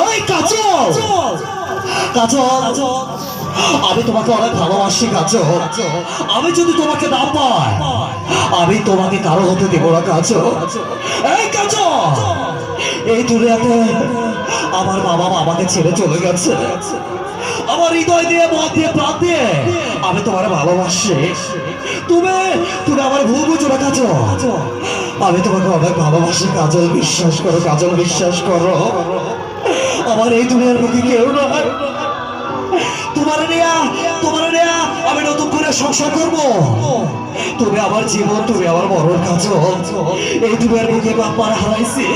ওই কাজল। কাজল, আমি তোমাকে অনেক ভালোবাসি, কাজল। আমি যদি তোমাকে না পাই, আমি তোমাকে কারও হতে দেব না, কাজল। এই কাজল, এই দুনিয়াতে আমার বাবা আমাকে ছেড়ে চলে গেছে। আমার হৃদয় দিয়ে, মন দিয়ে দিয়ে আমি তোমার ভালোবাসি। তুমি তুমি আমার ভুল বুঝো না, কাজল। আমি তোমাকে অনেক ভালোবাসি, কাজল। বিশ্বাস করো, কাজল, বিশ্বাস করো। আমার এই দুনিয়ার মুখে কেউ নয়। তোমার নেয়া তোমার নেয়া, আমি নতুন করে সংসার করব। তুমি আমার জীবন, তুমি আমার মরণ কাজল এই দুনিয়ার মুখে বাপার হারাইছি।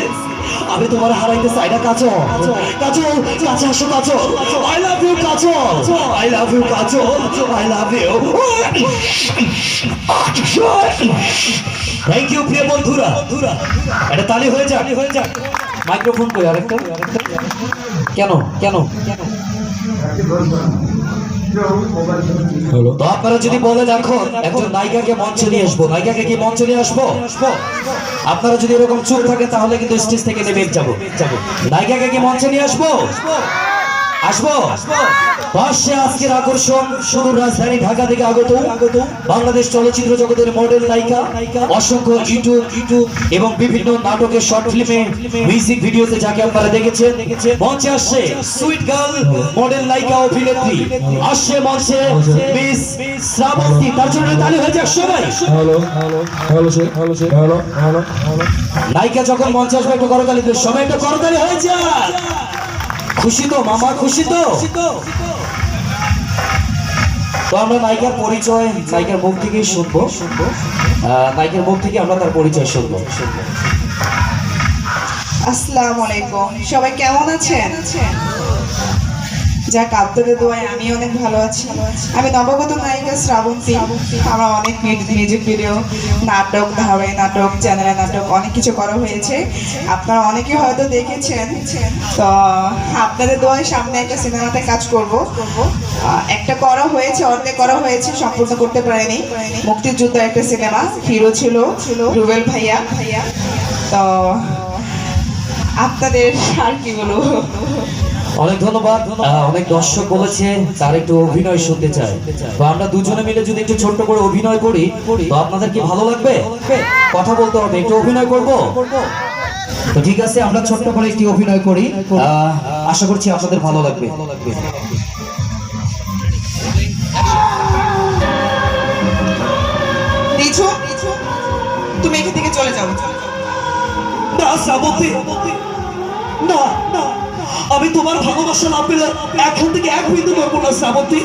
আমি তোমার হারাইতে চাই না কাজল কাজল কাছে আসো Kajal I love you Kajal I love you Kajal I love you thank you প্রিয় বন্ধুরা। এটা তালি হয়ে যাক হয়ে যাক। মাইক্রোফোন কই, আরেকটা? কেন? কেন? তো আপনারা যদি বলেন এখন একজন নায়িকাকে মঞ্চে নিয়ে আসব। নায়িকাকে কি মঞ্চে নিয়ে আসব? আপনারা যদি এরকম চুপ থাকে, তাহলে কিন্তু স্টেজ থেকে নেমে যাব। যাব। নায়িকাকে কি মঞ্চে নিয়ে আসব? আসব? পাশে আজকের আকর্ষণ সুদূর রাজধানী ঢাকা থেকে আগত আগত বাংলাদেশ চলচ্চিত্র জগতের মডেল নায়িকা অসংখ্য ইউটিউব ইউটিউব এবং বিভিন্ন নাটকের শর্ট ফিল্মে মিউজিক ভিডিওতে যাকে আপনারা দেখেছেন মঞ্চে আসছে সুইট গার্ল মডেল নায়িকা অভিনেত্রী। আসছে মঞ্চে মিস শ্রাবন্তী। তার জন্য তালি হয়ে যাক সবাই নায়িকা যখন মঞ্চে আসবে একটু করতালি সবাই একটু করতালি হয়ে যাক। খুশি তো, মামা খুশি তো? তো আমরা নায়িকার পরিচয়, নায়িকার মুখ থেকেই শুনব। শুনব নায়িকার মুখ থেকে আমরা তার পরিচয় শুনব শুনব। আসসালামু আলাইকুম। সবাই কেমন আছেন? যাক আপনাদের দোয়ায় আমি অনেক ভালো আছি। আমি নবগত নায়িকা শ্রাবন্তী। আমার অনেক মিউজিক ভিডিও নাটক ধারাবাহিক নাটক চ্যানেলে নাটক অনেক কিছু করা হয়েছে। আপনারা অনেকে হয়তো দেখেছেন। তো আপনাদের দোয়ায় সামনে একটা সিনেমাতে কাজ করব। একটা করা হয়েছে অর্ধেক করা হয়েছে সম্পূর্ণ করতে পারেনি। মুক্তিযুদ্ধ একটা সিনেমা হিরো ছিল রুবেল ভাইয়া ভাইয়া। তো আপনাদের আর কি বলব? অনেক ধন্যবাদ অনেক দর্শক বলেছে তার একটু অভিনয় শুনতে চায়। তো আমরা দুজনে মিলে যদি একটু ছোট্ট করে অভিনয় করি তো আপনাদের কি ভালো লাগবে? কথা বলতে হবে একটু অভিনয় করব? তো ঠিক আছে আমরা ছোট্ট করে একটি অভিনয় করি। আশা করছি আপনাদের ভালো লাগবে। তুমি এখান থেকে চলে যাও। না না না। আমি তোমার ভালোবাসা না পেলে এখন থেকে এক বিন্দু করব না শ্রাবন্তী।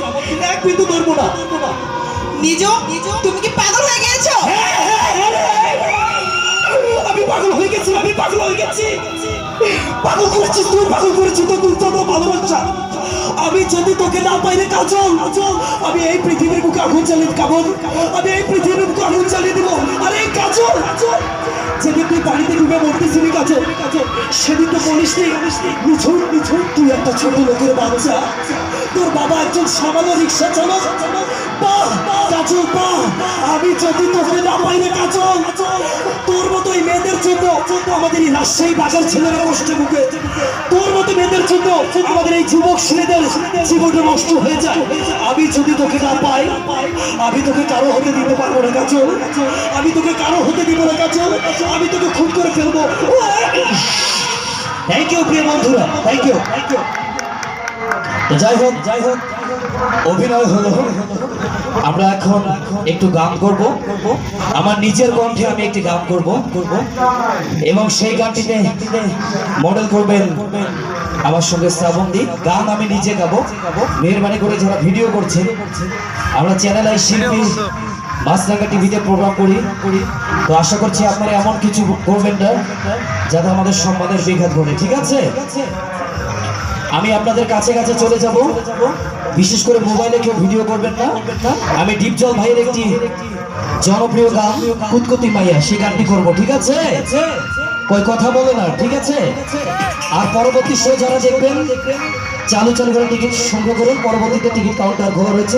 এক বিন্দু করব না। নিজু তুমি কি পাগল হয়ে গিয়েছো? আমি পাগল হয়ে গেছি আমি পাগল হয়ে গেছি। পাগল করেছিস তুই পাগল করেছিস তো তুই তো ভালোবাসা আমি যদি তোকে না পাইলে কাজল আমি এই পৃথিবীর বুকে আগুন জ্বালিয়ে কাবন আমি এই পৃথিবীর বুকে আগুন জ্বালিয়ে দিব। আরে কাজল। যেদিন তুই পানিতে ডুবে মরতেছিলি কাছে সেদিন তো বলিস নি মিছুন মিছুন তুই একটা ছোট লোকের বাচ্চা। তোর বাবা একজন সামান্য রিক্সা চালক। বাহ কাজল বাহ। আমি যদি তোকে না পাইলে কাজল, তোর মতো এই মেয়েদের জন্য আমাদের এই রাজশাহী বাজার ছেলেরা কষ্ট মুখে। তোর মতো মেয়েদের জন্য আমাদের এই যুবক ছেলেদের জীবনটা নষ্ট হয়ে যায়। আমি যদি তোকে না পাই, আমি তোকে কারও হতে দিতে পারব না কাজল। আমি তোকে কারও হতে দিব না কাজল। আমি তোকে খুন করে ফেলব। থ্যাংক ইউ প্রিয় বন্ধুরা। থ্যাংক ইউ থ্যাংক ইউ যাই হোক যাই হোক, অভিনয় হলো। আমরা এখন একটু গান করব। আমার নিজের কণ্ঠে আমি একটি গান করব। এবং সেই গানটিতে মডেল করবেন আমার সঙ্গে শ্রাবন্তী। গান আমি নিজে গাবো। মেহরবানি করে যারা ভিডিও করছেন, আমরা চ্যানেল আই শিল্পী মাছরাঙ্গা টিভিতে প্রোগ্রাম করি। করি তো আশা করছি আপনারা এমন কিছু করবেন না, যাতে আমাদের সম্মানের বিঘাত ঘটে। ঠিক আছে? আমি আপনাদের কাছে কাছে চলে যাব। বিশেষ করে মোবাইলে কেউ ভিডিও করবেন না। আমি ডিপজল ভাইয়ের একটি জনপ্রিয় গান, কুতকুতি মাইয়া সেই গানটি করব, ঠিক আছে? কই কথা বলে না, ঠিক আছে? আর পরবর্তী শো যারা দেখবেন, চালু চালু করে টিকিট সংগ্রহ করুন। পরবর্তীতে টিকিট কাউন্টার ঘোরা রয়েছে